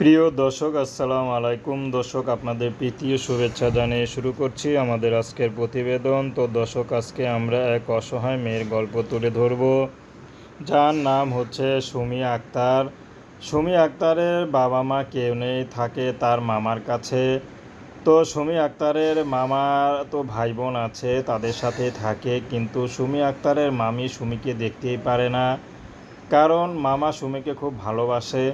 প্রিয় দর্শক, আসসালামু আলাইকুম। দর্শক, আপনাদের প্রীতীয় শুভেচ্ছা জানিয়ে শুরু করছি আমাদের আজকের প্রতিবেদন। তো দর্শক, আজকে আমরা এক অসহায় মেয়ের গল্প তুলে ধরব। যার নাম হচ্ছে সুমি আক্তার। সুমি আক্তারের বাবা মা কেউ নেই, থাকে তার মামার কাছে। তো সুমি আক্তারের মামার তো ভাই বোন আছে, তাদের সাথে থাকে। কিন্তু সুমি আক্তারের মামি সুমিকে দেখতেই পারে না। কারণ মামা সুমিকে খুব ভালোবাসে।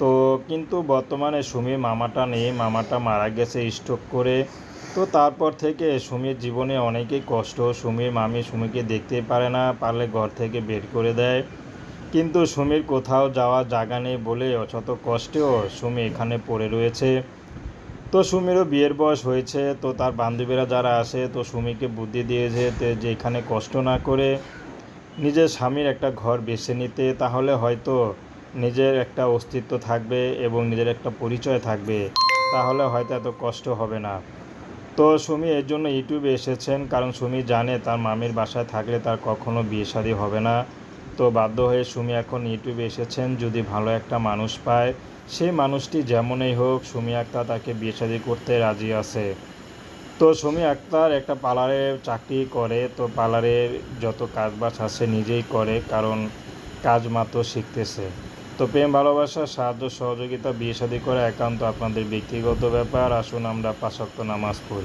তো কিন্তু বর্তমানে সুমির মামাটা নেই, মামাটা মারা গেছে স্ট্রোক করে। তো তারপর থেকে সুমির জীবনে অনেকই কষ্ট, সুমির মামি সুমিকে দেখতেই পারে না, পারলে ঘর থেকে বের করে দেয়। কিন্তু সুমির কোথাও যাওয়ার জায়গা নেই বলে অযত কষ্টেও সুমি এখানে পড়ে রয়েছে। তো সুমিরও বিয়ের বয়স হয়েছে, তো তার বান্ধবীরা যারা আসে তো সুমিকে বুদ্ধি দিয়েছে যে এখানে কষ্ট না করে নিজের স্বামীর একটা ঘর বেছে নিতে, তাহলে হয়তো নিজের একটা অস্তিত্ব থাকবে এবং নিজের একটা পরিচয় থাকবে, তাহলে হয়তো এত কষ্ট হবে না। তো সুমি এর জন্য ইউটিউবে এসেছেন, কারণ সুমি জানে তার মামির বাসায় থাকলে তার কখনো বিয়ে শাদী হবে না। তো বাধ্য হয়ে সুমি এখন ইউটিউবে এসেছেন, যদি ভালো একটা মানুষ পায়, সেই মানুষটি যেমনই হোক সুমি আক্তার তাকে বিয়ে শাদী করতে রাজি আছে। তো সুমি আক্তার একটা পার্লারে চাকরি করে, তো পার্লারের যত কাজবাজ আছে নিজেই করে, কারণ কাজ মাত্র শিখতেছে। তো প্রেম, ভালোবাসা, সাহায্য, সহযোগিতা, বিয়ে শাদী করা একান্ত আপনাদের ব্যক্তিগত ব্যাপার। আসুন আমরা পাশাক্ত নামাজ পড়ি।